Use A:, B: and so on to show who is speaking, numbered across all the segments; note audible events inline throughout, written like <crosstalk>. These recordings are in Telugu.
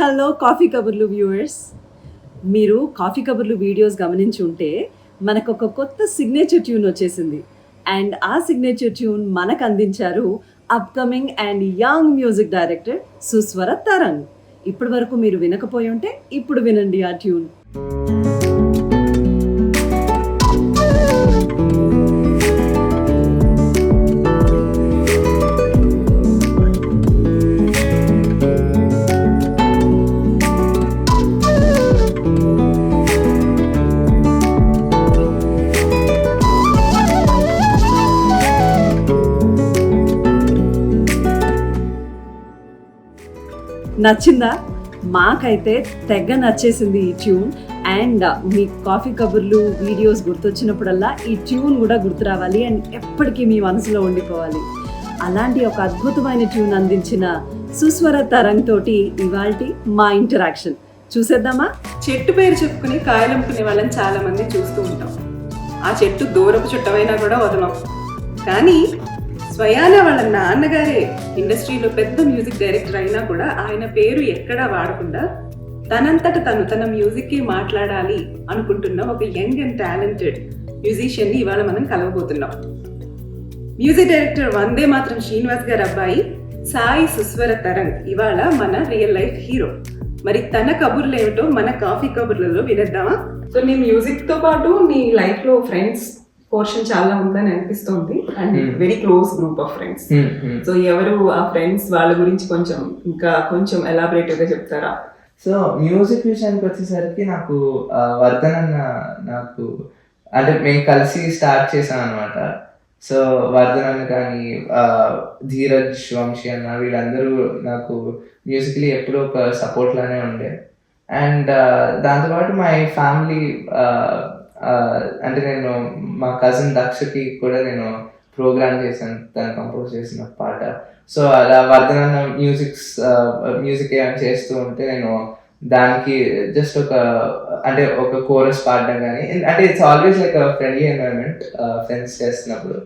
A: Hello coffee Kaburlu viewers. మీరు కాఫీ కబుర్లు వీడియోస్ గమనించి ఉంటే మనకు ఒక కొత్త సిగ్నేచర్ ట్యూన్ వచ్చేసింది. అండ్ ఆ సిగ్నేచర్ ట్యూన్ మనకు అందించారు upcoming and young music director Suswara Tarang. ఇప్పటి వరకు మీరు వినకపోయి ఉంటే ఇప్పుడు వినండి ఆ ట్యూన్ నచ్చిందా? మాకైతే తెగ నచ్చేసింది ఈ ట్యూన్. అండ్ మీ కాఫీ కబుర్లు వీడియోస్ గుర్తొచ్చినప్పుడల్లా ఈ ట్యూన్ కూడా గుర్తు రావాలి అండ్ ఎప్పటికీ మీ మనసులో ఉండిపోవాలి. అలాంటి ఒక అద్భుతమైన ట్యూన్ అందించిన సుస్వర తరంగ్ తోటి ఇవాల్టి మా ఇంటరాక్షన్. చూసేద్దామా?
B: చెట్టు పేరు చెప్పుకుని కాయలమ్ముకునే వాళ్ళని చాలా మంది చూస్తూ ఉంటాం. ఆ చెట్టు దూరపు చుట్టమైనా కూడా వదలం. కానీ స్వయాన వాళ్ళ నాన్నగారే ఇండస్ట్రీలో పెద్ద మ్యూజిక్ డైరెక్టర్ అయినా కూడా ఆయన పేరు ఎక్కడా వాడకుండా తనంతట తను తన మ్యూజిక్కి మాట్లాడాలి అనుకుంటున్న ఒక యంగ్ అండ్ టాలెంటెడ్ మ్యూజిషియన్ని ఇవాళ మనం కలవబోతున్నాం. మ్యూజిక్ డైరెక్టర్ వందే మాత్రం శ్రీనివాస్ గారి అబ్బాయి సాయి సుస్వర తరంగ్ ఇవాళ మన రియల్ లైఫ్ హీరో. మరి తన కబుర్లు ఏమిటో మన కాఫీ కబుర్లలో వినేద్దామా? సో నీ మ్యూజిక్తో పాటు నీ లైఫ్లో ఫ్రెండ్స్ పోర్షన్ చాలా ఉందని అనిపిస్తుంది. And. Very close group of friends so ఎవరు ఆ ఫ్రెండ్స్ వాళ్ళ గురించి కొంచెం ఇంకా కొంచెం ఎలాబరేటివ్గా చెప్తారా?
C: సో మ్యూజిక్ విషయానికి వచ్చేసరికి నాకు వర్ధన్ అన్న నాకు అంటే మేము కలిసి స్టార్ట్ చేసాం అనమాట సో వర్ధన్ అన్న కానీ ధీరజ్ వంశీ అన్న వీళ్ళందరూ నాకు మ్యూజికలీ ఎప్పుడూ ఒక సపోర్ట్ లానే ఉండే. అండ్ దాంతోపాటు మా ఫ్యామిలీ అంటే నేను మా కజిన్ దక్షకి కూడా నేను ప్రోగ్రామ్ చేశాను. తను కంపోజ్ చేసిన పాట. సో అలా వర్ధనన్న మ్యూజిక్స్ మ్యూజిక్ ఏమైనా చేస్తూ ఉంటే నేను దానికి జస్ట్ ఒక అంటే ఒక కోరస్ పాడడం కానీ అంటే it's always like friendly environment friends చేస్తున్నప్పుడు.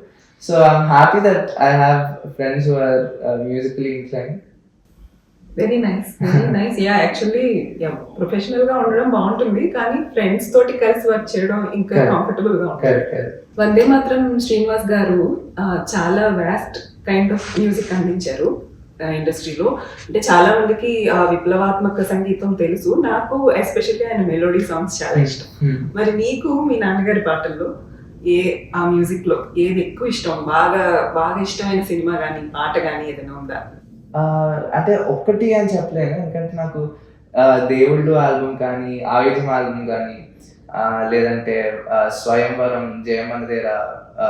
C: So I'm happy that I have friends who are musically incline
B: very nice very nice yeah actually ప్రొఫెషనల్గా ఉండడం బాగుంటుంది కానీ ఫ్రెండ్స్ తోటి కలిసి వర్క్ చేయడం ఇంకా. కంఫర్టబుల్గా ఉంటుంది. వందే మాత్రం శ్రీనివాస్ గారు చాలా వ్యాస్ట్ కైండ్ ఆఫ్ మ్యూజిక్ అందించారు ఇండస్ట్రీలో అంటే చాలా మందికి ఆ విప్లవాత్మక సంగీతం తెలుసు. నాకు ఎస్పెషల్లీ ఆయన మెలోడీ సాంగ్స్ చాలా ఇష్టం. మరి నీకు మీ నాన్నగారి పాటల్లో ఏ ఆ మ్యూజిక్లో ఏది ఎక్కువ ఇష్టం? బాగా బాగా ఇష్టమైన సినిమా కానీ పాట కానీ ఏదైనా ఉందా?
C: అంటే ఒక్కటి అని చెప్పలేను. ఎందుకంటే నాకు దేవుళ్ళు ఆల్బమ్ కానీ ఆయుధం ఆల్బమ్ కానీ లేదంటే స్వయంవరం ఆ,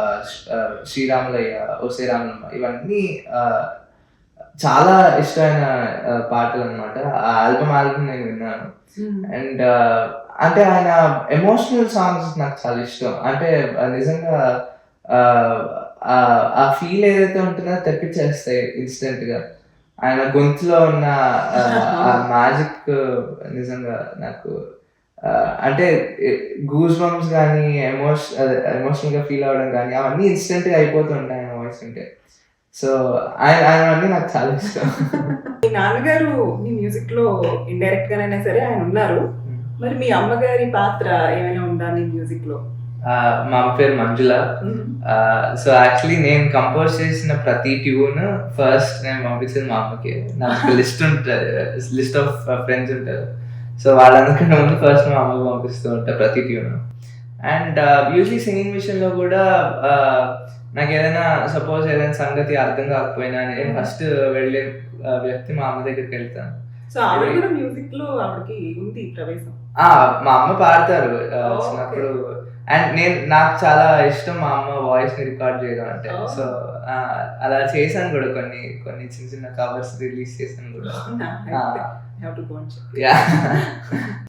C: శ్రీరాములయ్య ఓ శ్రీరాములమ్మ ఇవన్నీ చాలా ఇష్టమైన పాటలు అనమాట ఆ ఆల్బమ్ ఆల్బమ్ నేను విన్నాను. అండ్ అంటే ఆయన ఎమోషనల్ సాంగ్స్ నాకు చాలా ఇష్టం. అంటే నిజంగా ఆ, ఫీల్ ఏదైతే ఉంటుందో తెప్పించేస్తాయి ఇన్స్టెంట్గా ఆయన గొంతులో ఉన్న ఆ, <laughs> మ్యాజిక్ నిజంగా నాకు అంటే గూస్ బంప్స్ కానీ ఎమోషన్ ఎమోషనల్గా ఫీల్ అవ్వడం కానీ అవన్నీ ఇన్స్టెంట్గా అయిపోతుంటాయి ఆయన వాయిస్ ఉంటే సో ఆయన ఆయన అన్నీ నాకు చాలా ఇష్టం.
B: మీ నాన్నగారు మీ మ్యూజిక్లో ఇండైరెక్ట్ గానైనా సరే ఆయన ఉన్నారు. మరి మీ అమ్మగారి పాత్ర ఏమైనా ఉందా నీ
C: మ్యూజిక్లో? మా అమ్మ పేరు మంజుల. సో యాక్చువల్లీ నేను కంపోజ్ చేసిన ప్రతి ట్యూన్ ఫస్ట్ నేను పంపించేది మా అమ్మకి. నాకు లిస్ట్ ఉంటుంది లిస్ట్ ఆఫ్ ఫ్రెండ్స్ ఉంటారు. సో వాళ్ళందరికన్నా ముందు ఫస్ట్ మా అమ్మకి పంపిస్తూ ఉంటా ప్రతి ట్యూన్ అండ్ యూజువలీ సింగింగ్ విషయంలో కూడా నాకు ఏదైనా సపోజ్ ఏదైనా సంగతి అర్థం కాకపోయినా నేను ఫస్ట్ వెళ్ళే ఆ, వ్యక్తి మా అమ్మ దగ్గరికి వెళ్తాను.
B: సో ఆవిడ కూడా మ్యూజిక్లో ఆవిడకి ఉంది ప్రవేశం?
C: మా అమ్మ పాడతారు. ఆ, చిన్నప్పుడు అండ్ నేను నాకు చాలా ఇష్టం మా అమ్మ వాయిస్ని రికార్డ్ చేయడం అంటే.
B: Oh.
C: సో అలా చేశాను కూడా కొన్ని కొన్ని చిన్న చిన్న కవర్స్ రిలీజ్ చేశాను కూడా.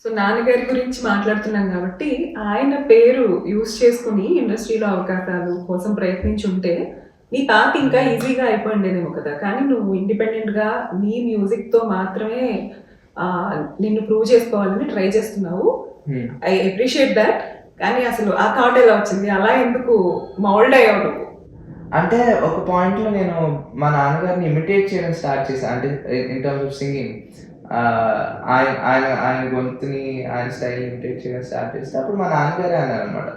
B: సో <laughs> నాన్నగారి గురించి మాట్లాడుతున్నాం కాబట్టి ఆయన పేరు యూజ్ చేసుకుని ఇండస్ట్రీలో అవకాశాలు కోసం ప్రయత్నించి ఉంటే నీ పాత ఇంకా ఈజీగా అయిపోయిండేదేమో కదా. కానీ నువ్వు ఇండిపెండెంట్గా నీ మ్యూజిక్తో మాత్రమే నిన్ను ప్రూవ్ చేసుకోవాలని ట్రై చేస్తున్నావు. ఐ అప్రిషియేట్ దట్ కానీ అసలు ఆ థాట్ ఎలా వచ్చింది? అలా ఎందుకు మౌల్డ్ అయ్యావు నువ్వు?
C: అంటే ఒక పాయింట్లో నేను మా నాన్నగారిని ఇమిటేట్ చేయడం స్టార్ట్ చేశాను అంటే ఇన్ టర్మ్స్ ఆఫ్ సింగింగ్ ఆయన ఆయన ఆయన గొంతుని ఆయన స్టైల్ ఇమిటేట్ చేయడం స్టార్ట్ చేస్తే అప్పుడు మా నాన్నగారే అన్నారు అనమాట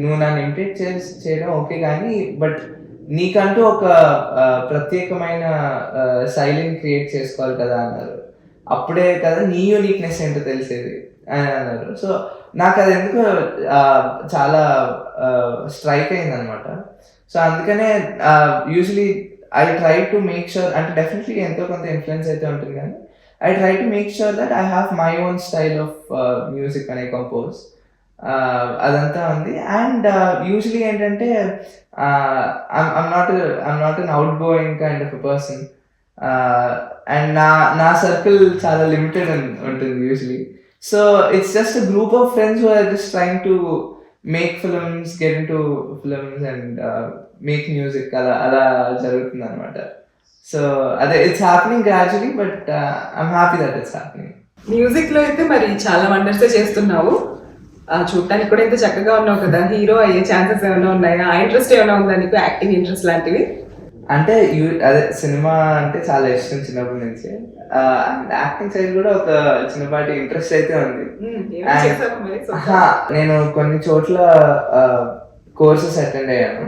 C: నువ్వు నన్ను ఇమిటేట్ చేసి చేయడం ఓకే కానీ బట్ నీకంటూ ఒక ప్రత్యేకమైన శైలిని క్రియేట్ చేసుకోవాలి కదా అన్నారు. అప్పుడే కదా నీ యూనిక్నెస్ ఏంటో తెలిసేది అని అన్నారు. సో నాకు అది ఎందుకో చాలా స్ట్రైక్ అయింది అనమాట సో అందుకనే usually I try to make sure అంటే డెఫినెట్లీ ఎంతో కొంత ఇన్ఫ్లుయెన్స్ అయితే ఉంటుంది కానీ I try to make sure that I have my own style of music అనే కంపోజ్. అదంతా ఉంది. అండ్ యూజువలీ ఏంటంటే I'm not I'm not an outgoing kind of person. And నా నా సర్కిల్ చాలా లిమిటెడ్ ఉంటుంది usually so it's just a group of friends are just trying to make films get into films and make music అలా అలా జరుగుతుంది అనమాట సో అదే it's happening gradually but I'm happy that it's happening
B: మ్యూజిక్లో అయితే మరి చాలా వండర్స్ చేస్తున్నావు. ఆ, చూడటానికి కూడా ఇంత చక్కగా ఉన్నావు కదా. హీరో అయ్యే ఛాన్సెస్ ఏమైనా ఉన్నాయా? ఆ ఇంట్రెస్ట్ ఏమైనా ఉందా నీకు? యాక్టింగ్ ఇంట్రెస్ట్ లాంటివి?
C: అంటే అదే సినిమా అంటే చాలా ఇష్టం చిన్నప్పటి నుంచి. యాక్టింగ్ సైడ్ కూడా ఒక చిన్నపాటి ఇంట్రెస్ట్ అయితే ఉంది. నేను కొన్ని చోట్ల కోర్సెస్ అటెండ్ అయ్యాను.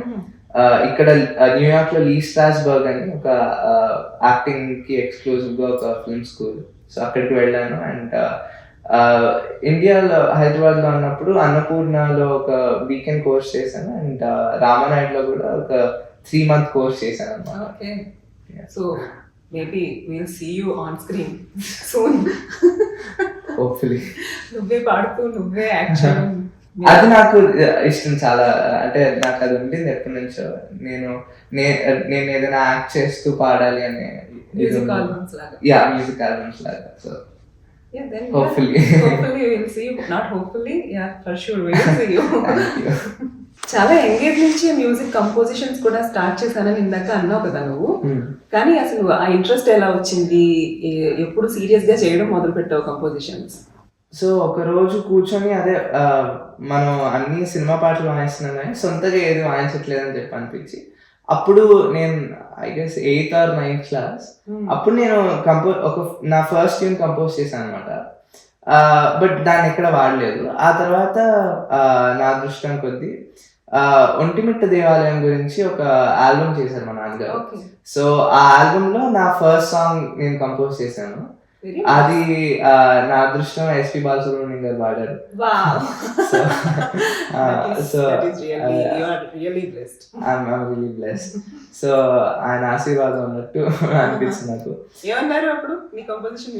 C: ఇక్కడ న్యూయార్క్లో లీ స్ట్రాస్బర్గ్ అని ఒక యాక్టింగ్కి ఎక్స్క్లూజివ్గా ఒక ఫిల్మ్ స్కూల్. సో అక్కడికి వెళ్ళాను. అండ్ ఇండియాలో హైదరాబాద్లో ఉన్నప్పుడు అన్నపూర్ణలో ఒక వీకెండ్ కోర్స్ చేశాను. అండ్ రామానాయుడులో కూడా ఒక త్రీ మంత్ కోర్స్ చేశాను. అనమాట
B: okay so maybe will see you on screen soon
C: hopefully
B: నువ్వే పాడుతూ నువ్వే చేయడం. <laughs>
C: అది నాకు ఇష్టం చాలా. అంటే నాకు అది ఉండింది ఎప్పటి నుంచో. నేను నేను ఏదైనా యాక్ట్ చేస్తూ పాడాలి అనే
B: మ్యూజిక్ ఆల్బమ్స్ లాగా.
C: యా మ్యూజిక్ ఆల్బమ్స్ లాగా. So
B: Yeah, then yeah.
C: Hopefully.
B: hopefully we'll see you. Not hopefully, yeah, for sure. We'll see you. <laughs> <laughs> చాలా ఎంగేజ్ నుంచి మ్యూజిక్ కంపోజిషన్స్ కూడా స్టార్ట్ చేశానని ఇందాక అన్నావు కదా నువ్వు. కానీ అసలు ఆ ఇంట్రెస్ట్ ఎలా వచ్చింది? ఎప్పుడు సీరియస్గా చేయడం మొదలు పెట్టావు కంపోజిషన్స్?
C: సో ఒక రోజు కూర్చొని అదే మనం అన్ని సినిమా పాటలు వాయిస్తున్నాం కానీ సొంతగా ఏది వాయించట్లేదని చెప్పి అనిపించి అప్పుడు నేను I guess eighth or ninth class అప్పుడు నేను కంపో ఒక నా ఫస్ట్ ట్యూన్ కంపోజ్ చేశాను అనమాట బట్ దాన్ని ఎక్కడ వాడలేదు. ఆ తర్వాత నా అదృష్టం కొద్దీ ఒంటిమిట్ట దేవాలయం గురించి ఒక ఆల్బమ్ చేశారు మా నాన్నగారు సో ఆ ఆల్బమ్లో నా ఫస్ట్ సాంగ్ నేను కంపోజ్ చేశాను. అది నా అదృష్టం ఎస్పి బాలసుబ్రహ్మణ్యం గారు పాడారు so so
B: really blessed
C: I'm really blessed so ఆయన ఆశీర్వాదం అన్నట్టు <laughs> అనిపించింది నాకు.
B: ఏమన్నారు అప్పుడు? నీ కంపోజిషన్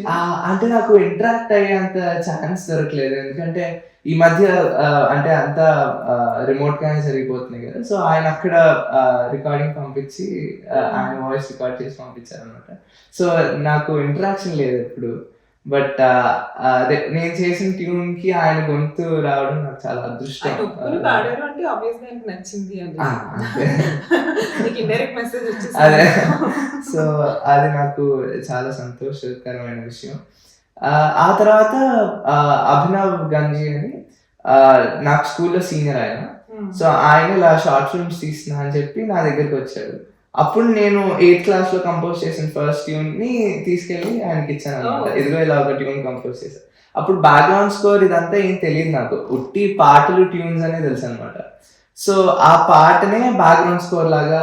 C: అంటే నాకు ఇంటరాక్ట్ అయ్యేంత ఛాన్స్ దొరకలేదు. ఎందుకంటే ఈ మధ్య అంటే అంతా రిమోట్ గానే జరిగిపోతున్నాయి కదా. సో ఆయన అక్కడ రికార్డింగ్ పంపించి ఆయన వాయిస్ రికార్డ్ చేసి పంపించారు అనమాట సో నాకు ఇంటరాక్షన్ లేదు ఎప్పుడు. బట్ అదే నేను చేసిన ట్యూన్కి ఆయన గొంతు రావడం నాకు చాలా అదృష్టం.
B: పాడారు అంటే ఆబ్వియస్గా నచ్చింది మెసేజ్ <laughs>
C: అదే.
B: వచ్చేసి
C: సో అది నాకు చాలా సంతోషకరమైన విషయం. ఆ, తర్వాత అభినవ్ గంజీ అని నాకు స్కూల్లో సీనియర్ ఆయన. సో ఆయన ఇలా షార్ట్ ఫిల్మ్స్ తీస్తున్నా అని చెప్పి నా దగ్గరికి వచ్చాడు. అప్పుడు నేను ఎయిత్ క్లాస్లో కంపోజ్ చేసిన ఫస్ట్ ట్యూన్ని తీసుకెళ్ళి ఆయనకి ఇచ్చాను అనమాట
B: Oh.
C: ఇదిగో ఇలా ఒక ట్యూన్ కంపోజ్ చేశాను అప్పుడు బ్యాక్గ్రౌండ్ స్కోర్ ఇదంతా ఏం తెలియదు నాకు. ఉట్టి పాటలు ట్యూన్స్ అనే తెలుసు అనమాట సో ఆ పాటనే బ్యాక్గ్రౌండ్ స్కోర్ లాగా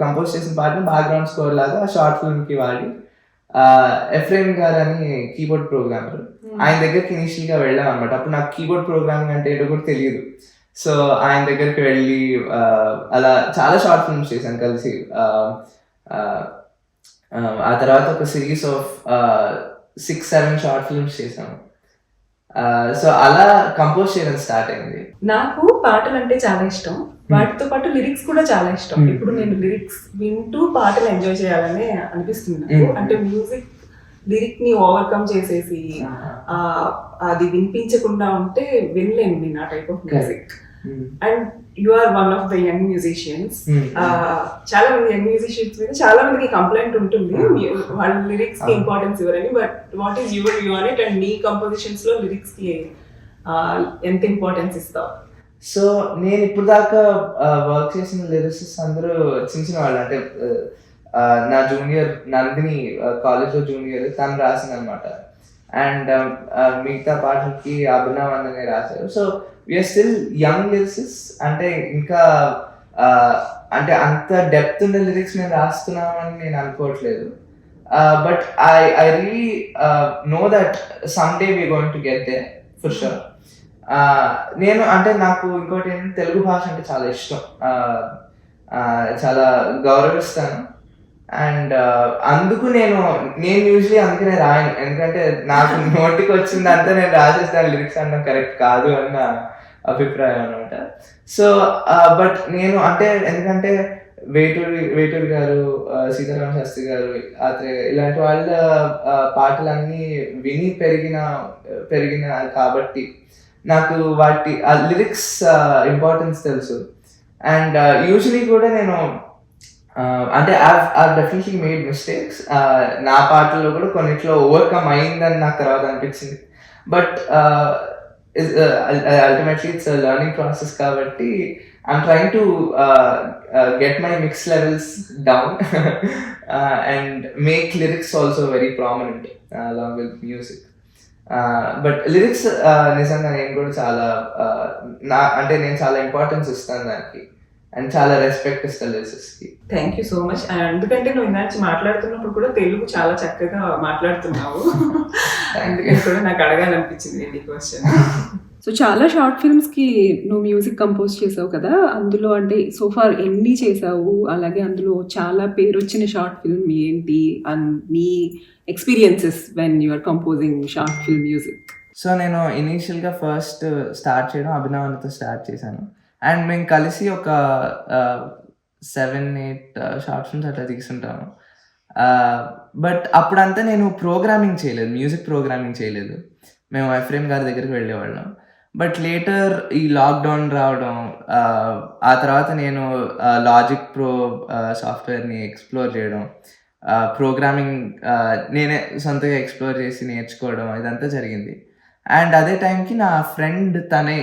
C: కంపోజ్ చేసిన పాటని బ్యాక్గ్రౌండ్ స్కోర్ లాగా షార్ట్ ఫిల్మ్కి వాడి ఎఫ్రేమ్ గారు అని కీబోర్డ్ ప్రోగ్రామర్ ఆయన దగ్గరికి ఇనిషియల్గా వెళ్ళాం అనమాట అప్పుడు నాకు కీబోర్డ్ ప్రోగ్రామింగ్ అంటే ఏంటో కూడా తెలియదు. సో ఆయన దగ్గరికి వెళ్ళి అలా చాలా షార్ట్ ఫిల్మ్స్ చేశాను కలిసి ఆ, తర్వాత ఒక series of six seven short films చేశాను సో అలా కంపోజ్ చేయడం స్టార్ట్ అయింది
B: నాకు పాటలు అంటే చాలా ఇష్టం వాటితో పాటు లిరిక్స్ కూడా చాలా ఇష్టం
C: Hmm.
B: ఇప్పుడు నేను లిరిక్స్ వింటూ పాటలు ఎంజాయ్ చేయాలని అనిపిస్తుంది.
C: Hmm.
B: అంటే మ్యూజిక్ లిరిక్ని ఓవర్కమ్ చేసేసి అది వినిపించకుండా ఉంటే వినలేను నేను ఆ type of music
C: Hmm.
B: And you are one of the young musicians. చాలా మంది యంగ్ మ్యూజిషియన్స్ మీద చాలా మందికి కంప్లైంట్ ఉంటుంది. మీ- వాళ్ళ
C: లిరిక్స్కి.
B: Importance ఇవ్వరని but what is your view on it and నీ కంపోజిషన్స్లో లిరిక్స్కి ఆ, ఎంత ఇంపార్టెన్స్ ఇస్తావు?
C: సో నేను ఇప్పుడు దాకా వర్క్ చేసిన లిరిసిస్ట్ అందరూ చిన్న చిన్న వాళ్ళు. అంటే నా జూనియర్ నందిని కాలేజ్లో జూనియర్ తను రాసింది అనమాట అండ్ మిగతా పాటలకి అభినవ్ అందనే రాశారు. So we're still young lyrics అంటే ఇంకా అంటే అంత డెప్త్ ఉన్న లిరిక్స్ మేము రాస్తున్నామని నేను అనుకోవట్లేదు. But I I really know that some day we going to get there for sure నేను అంటే నాకు ఇంకోటి ఏంటంటే తెలుగు భాష అంటే చాలా ఇష్టం. చాలా గౌరవిస్తాను. అండ్ అందుకు నేను నేను యూజువలీ అందుకనే రాయను. ఎందుకంటే నాకు నోటికి వచ్చిందంతా నేను రాసేస్తాను లిరిక్స్ అనడం కరెక్ట్ కాదు అన్న అభిప్రాయం అనమాట సో బట్ నేను అంటే ఎందుకంటే వేటూరి వేటూరి గారు uh, సీతారామ శాస్త్రి గారు ఆత్రేయ ఇలాంటి వాళ్ళ uh, పాటలన్నీ విని పెరిగిన పెరిగిన కాబట్టి నాకు వాటి ఆ లిరిక్స్ ఇంపార్టెన్స్ uh, తెలుసు. అండ్ యూజువలీ కూడా నేను అంటే ఐ డెఫినెట్లీ మేడ్ మిస్టేక్స్ నా పాటల్లో కూడా కొన్నిట్లో ఓవర్కమ్ అయిందని నాకు తర్వాత అనిపించింది. But ultimately it's learning process కాబట్టి I'm trying to get my mix levels down and make lyrics also very prominent along with music but lyrics నిజంగా నేను కూడా చాలా నా అంటే నేను చాలా ఇంపార్టెన్స్ ఇస్తాను దానికి. అండ్ చాలా రెస్పెక్ట్ ఇస్తాను లిరిక్స్కి
D: థ్యాంక్ యూ సో మచ్ ఎందుకంటే నువ్వు ఇందాక మాట్లాడుతున్నప్పుడు కూడా తెలుగు చాలా చక్కగా మాట్లాడుతున్నావు. <laughs> అందుకని కూడా నాకు అడగాలనిపించింది ఈ క్వశ్చన్
B: సో చాలా షార్ట్ ఫిల్మ్స్కి నువ్వు మ్యూజిక్ కంపోజ్ చేసావు కదా? అందులో అంటే సోఫార్ ఎన్ని చేసావు? అలాగే అందులో చాలా పేరు వచ్చిన షార్ట్ ఫిల్మ్ ఏంటి? అండ్ నీ experiences when you are composing short film music
C: so నేను ఇనీషియల్గా ఫస్ట్ స్టార్ట్ చేయడం అభినవన్తో స్టార్ట్ చేశాను. అండ్ మేము కలిసి ఒక సెవెన్ ఎయిట్ షార్ట్ ఫిల్మ్స్ అట్లా తీసుంటాము బట్ అప్పుడంతా నేను ప్రోగ్రామింగ్ చేయలేదు మ్యూజిక్ ప్రోగ్రామింగ్ చేయలేదు. మేము ఎఫ్రేమ్ గారి దగ్గరికి వెళ్ళేవాళ్ళం. బట్ లేటర్ ఈ లాక్డౌన్ రావడం ఆ, ఆ తర్వాత నేను లాజిక్ ప్రో సాఫ్ట్వేర్ని ఎక్స్ప్లోర్ చేయడం ప్రోగ్రామింగ్ నేనే సొంతగా ఎక్స్ప్లోర్ చేసి నేర్చుకోవడం ఇదంతా జరిగింది. అండ్ అదే టైంకి నా ఫ్రెండ్ తనే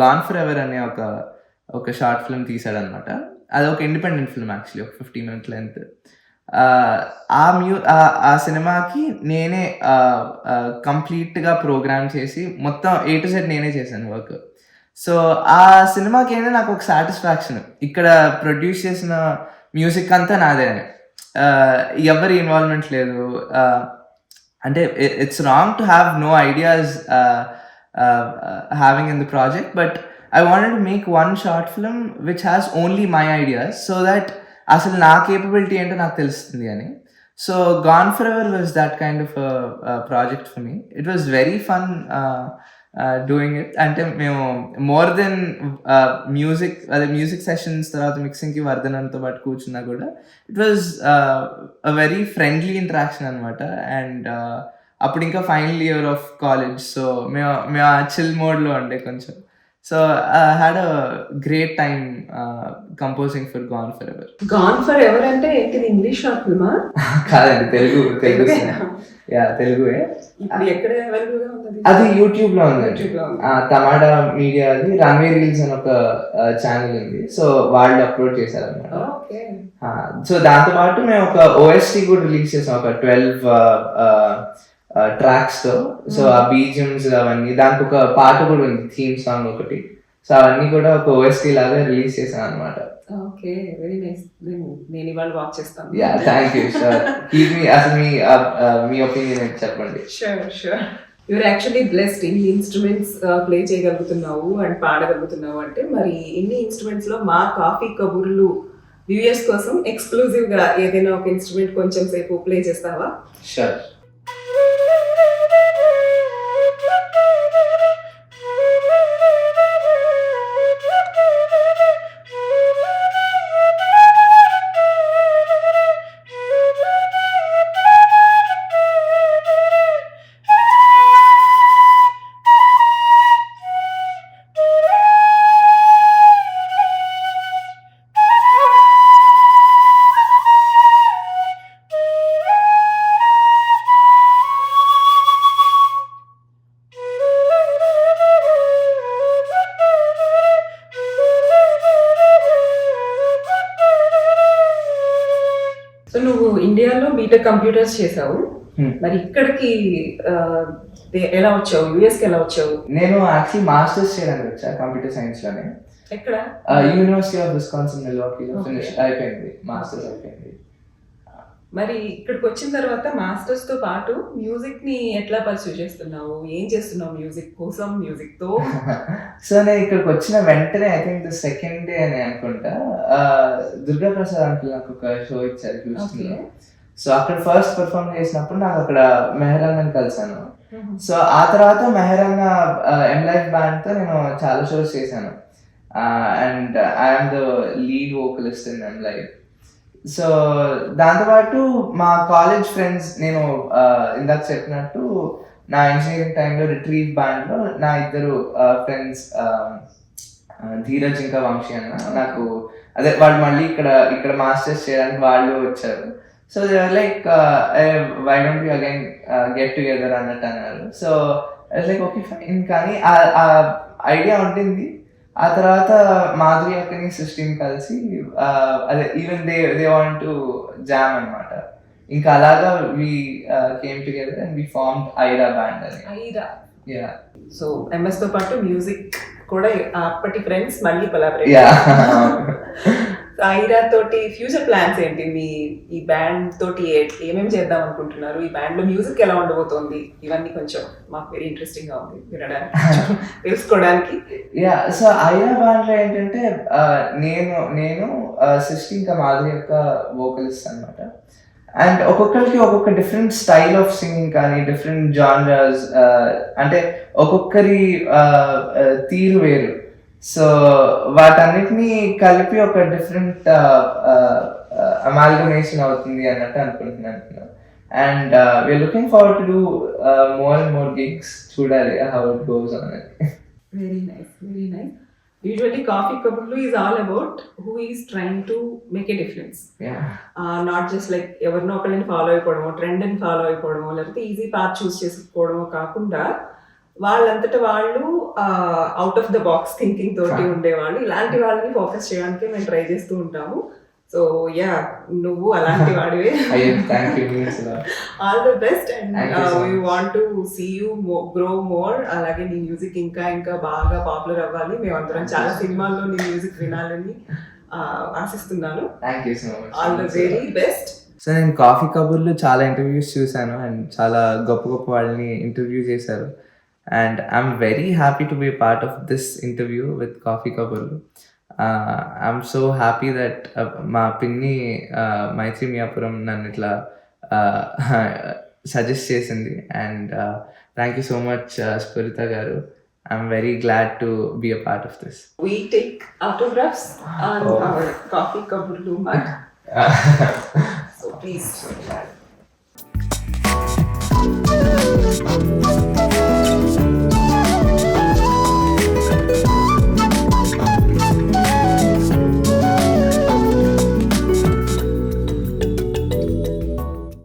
C: గాన్ ఫర్ ఎవర్ అనే ఒక ఒక షార్ట్ ఫిల్మ్ తీసాడనమాట అది ఒక ఇండిపెండెంట్ ఫిల్మ్ యాక్చువల్లీ ఒక ఫిఫ్టీ మినిట్ లెంత్ ఆ మ్యూ ఆ- సినిమాకి నేనే కంప్లీట్గా ప్రోగ్రామ్ చేసి మొత్తం ఏ టు సెట్ నేనే చేశాను వర్క్ సో ఆ సినిమాకి ఏంటంటే నాకు ఒక సాటిస్ఫాక్షన్ ఇక్కడ ప్రొడ్యూస్ చేసిన మ్యూజిక్ అంతా నాదే అని. ఎవరి ఇన్వాల్వ్మెంట్ లేదు. Uh, అంటే it's wrong to have no ideas having in the project but I wanted to make one short film which has only my ideas so that అసలు నా కేపబిలిటీ ఏంటో నాకు తెలుస్తుంది అని so gone for ever was that kind of project for me it was very fun doing it అంటే మేము మోర్ దెన్ మ్యూజిక్ అదే మ్యూజిక్ సెషన్స్ తర్వాత మిక్సింగ్కి వర్ధనంతో పాటు కూర్చున్నా కూడా it was a very friendly interaction అనమాట అండ్ అప్పుడు ఇంకా final year of college so మేము మేము ఆ చిల్ మోడ్లో ఉండే కొంచెం. So had a great time composing for gone for ever
D: gone for ever అంటే ఏంటిది ఇంగ్లీష్ షార్ట్ ఫిల్మా
C: కాదండి తెలుగు తెలుగు? యా తెలుగుే
D: ఇప్పుడు ఎక్కడ అవైలబుల్గా ఉంది
C: అది యూట్యూబ్లో ఉంది. టమాటా మీడియా అది. రన్వే రీల్స్ అని ఒక ఛానల్ ఉంది. సో వాళ్ళు అప్లోడ్ చేశారు అనమాట
D: ఓకే
C: సో దాంతో పాటు మేము ఒక ఓఎస్టీ కూడా రిలీజ్ చేసాం. ఒక ట్వెల్వ్ ట్రాక్స్తో. సో ఆ బీజియమ్స్ అవన్నీ. దానికి ఒక పాట కూడా ఉంది. థీమ్ సాంగ్ ఒకటి. సో అవన్నీ కూడా ఒక ఓఎస్టీ లాగా రిలీజ్ చేసాం అనమాట
D: ఓకే. వెరీ నైస్ నేను ఇవాళ వాచ్ చేస్తాను.
C: యా థ్యాంక్ యూ సార్ మీ అసలు మీ మీ ఒపీనియన్ చెప్పండి?
D: Sure sure you're actually blessed ఇన్ని ఇన్స్ట్రుమెంట్స్ ప్లే చేయగలుగుతున్నావు అండ్ పాడగలుగుతున్నావు అంటే మరి ఇన్ని ఇన్స్ట్రుమెంట్స్లో మా కాఫీ కబుర్లు వ్యూయర్స్ కోసం ఎక్స్క్లూజివ్గా ఏదైనా ఒక ఇన్స్ట్రుమెంట్ కొంచెం సేపు ప్లే చేస్తావా?
C: షూర్
D: బీటెక్ కంప్యూటర్స్ చేసావు. మరి ఇక్కడికి ఎలా వచ్చావు? యుఎస్కి ఎలా వచ్చావు?
C: నేను యాక్చువల్లీ మాస్టర్స్ చేయడానికి వచ్చా కంప్యూటర్ సైన్స్లోనే.
D: ఎక్కడ?
C: యూనివర్సిటీ ఆఫ్ విస్కాన్సిన్ మిల్వాకీలో. ఫినిష్ అయిపోయింది మాస్టర్స్ అయిపోయింది.
D: మరి ఇక్కడికి వచ్చిన తర్వాత మాస్టర్స్తో పాటు మ్యూజిక్ని ఎట్లా పర్సూ చేస్తున్నావు? ఏం చేస్తున్నావు మ్యూజిక్ కోసం మ్యూజిక్తో? <laughs>
C: సో నేను ఇక్కడికి వచ్చిన వెంటనే I think the second day అని అనుకుంటా దుర్గా ప్రసాద్ అంకుల్ నాకు ఒక షో ఇచ్చారు లో సో అక్కడ ఫస్ట్ పర్ఫామ్ చేసినప్పుడు నాకు అక్కడ మెహరాన్ కలిసాను సో ఆ తర్వాత మెహరాన్ ఎం లైఫ్ బ్యాండ్తో నేను చాలా షోస్ చేశాను. And I'm the lead vocalist in M life so దాంతోపాటు మా కాలేజ్ ఫ్రెండ్స్ నేను ఇందాక చెప్పినట్టు నా ఇంజనీరింగ్ టైంలో రిట్రీవ్ బ్యాండ్లో నా ఇద్దరు ఫ్రెండ్స్ ధీరజ్ ఇంకా వంశీ అన్న నాకు అదే వాళ్ళు మళ్ళీ ఇక్కడ ఇక్కడ మాస్టర్స్ చేయడానికి వాళ్ళు వచ్చారు. So like why don't you again get together అన్నట్టు అన్నారు సో లైక్ ఓకే ఫైన్ కానీ ఆ ఐడియా ఉంటుంది ఆ తర్వాత మాధురి అక్కని సృష్టిని కలిసి అదే even they they want to jam అన్నమాట. ఇంకా అలాగా we came together and we form Aira band అని.
D: ఐరా
C: యా
D: సో ఎంఎస్తో పాటు మ్యూజిక్ కూడా అప్పటి ఫ్రెండ్స్ మళ్ళీ కొలాబరేట్ <laughs> ఐరా తోటి ఫ్యూచర్ ప్లాన్స్ ఏంటి? మీ ఈ బ్యాండ్ తోటి ఏ- ఏమేం చేద్దాం అనుకుంటున్నారు? ఈ బ్యాండ్లో మ్యూజిక్ ఎలా ఉండబోతోంది? ఇవన్నీ కొంచెం మాకు వెరీ ఇంట్రెస్టింగ్గా ఉంది వినడానికి <laughs> తెలుసుకోవడానికి.
C: యా సో ఐరా బ్యాండ్లో ఏంటంటే నేను నేను సృష్టి ఇంకా మాధురి యొక్క వోకలిస్ట్ అన్నమాట. అండ్ ఒక్కొక్కరికి ఒక్కొక్క డిఫరెంట్ స్టైల్ ఆఫ్ సింగింగ్ కానీ డిఫరెంట్ జానర్స్ అంటే ఒక్కొక్కరి తీరు వేరు. సో వాటన్నిటిని కలిపి ఒక డిఫరెంట్ అమాల్గమేషన్ అవుతుంది అన్నట్టు అనుకుంటున్నాను. And we're looking forward to do more and more gigs చూడాలి how it goes on
D: very nice very nice usually coffee Kaburlu is all about who is trying to make a difference not just like ఎవరినో ఒకరిని ఫాలో అయిపోవడమో ట్రెండ్ని ఫాలో అయిపోవడమో లేకపోతే ఈజీ పాత్ చూస్ చేసుకోవడమో కాకుండా వాళ్ళంతట వాళ్ళు out of the box thinking తోటి ఉండేవాళ్ళు. ఇలాంటి వాళ్ళని ఫోకస్ చేయడానికి మేము ట్రై చేస్తూ ఉంటాము. సో యా నువ్వు అలాంటి <laughs> వాడివే.
C: You
D: all the best and
C: much.
D: Want to see you grow more అలాగే నీ మ్యూజిక్ ఇంకా ఇంకా బాగా పాపులర్ అవ్వాలి. మేమందరం చాలా. సినిమాల్లో నీ మ్యూజిక్ వినాలని ఆశిస్తున్నాను.
C: Thank you so much
D: all the very best
C: so నేను కాఫీ కబుర్లు చాలా ఇంటర్వ్యూస్ చూశాను. అండ్ చాలా గొప్ప గొప్ప వాళ్ళని ఇంటర్వ్యూ చేశారు. And I'm very happy to be a part of this interview coffee Coffee Kabulu. I'm so happy that మా పిన్ని uh, మైత్రి మియాపురం నన్ను ఇట్లా uh, <laughs> సజెస్ట్ చేసింది. And thank you so much Sphurita గారు. I'm very glad to be a part of this
D: we take autographs
C: on
D: our coffee కబుర్లు మగ్ సో ప్లీజ్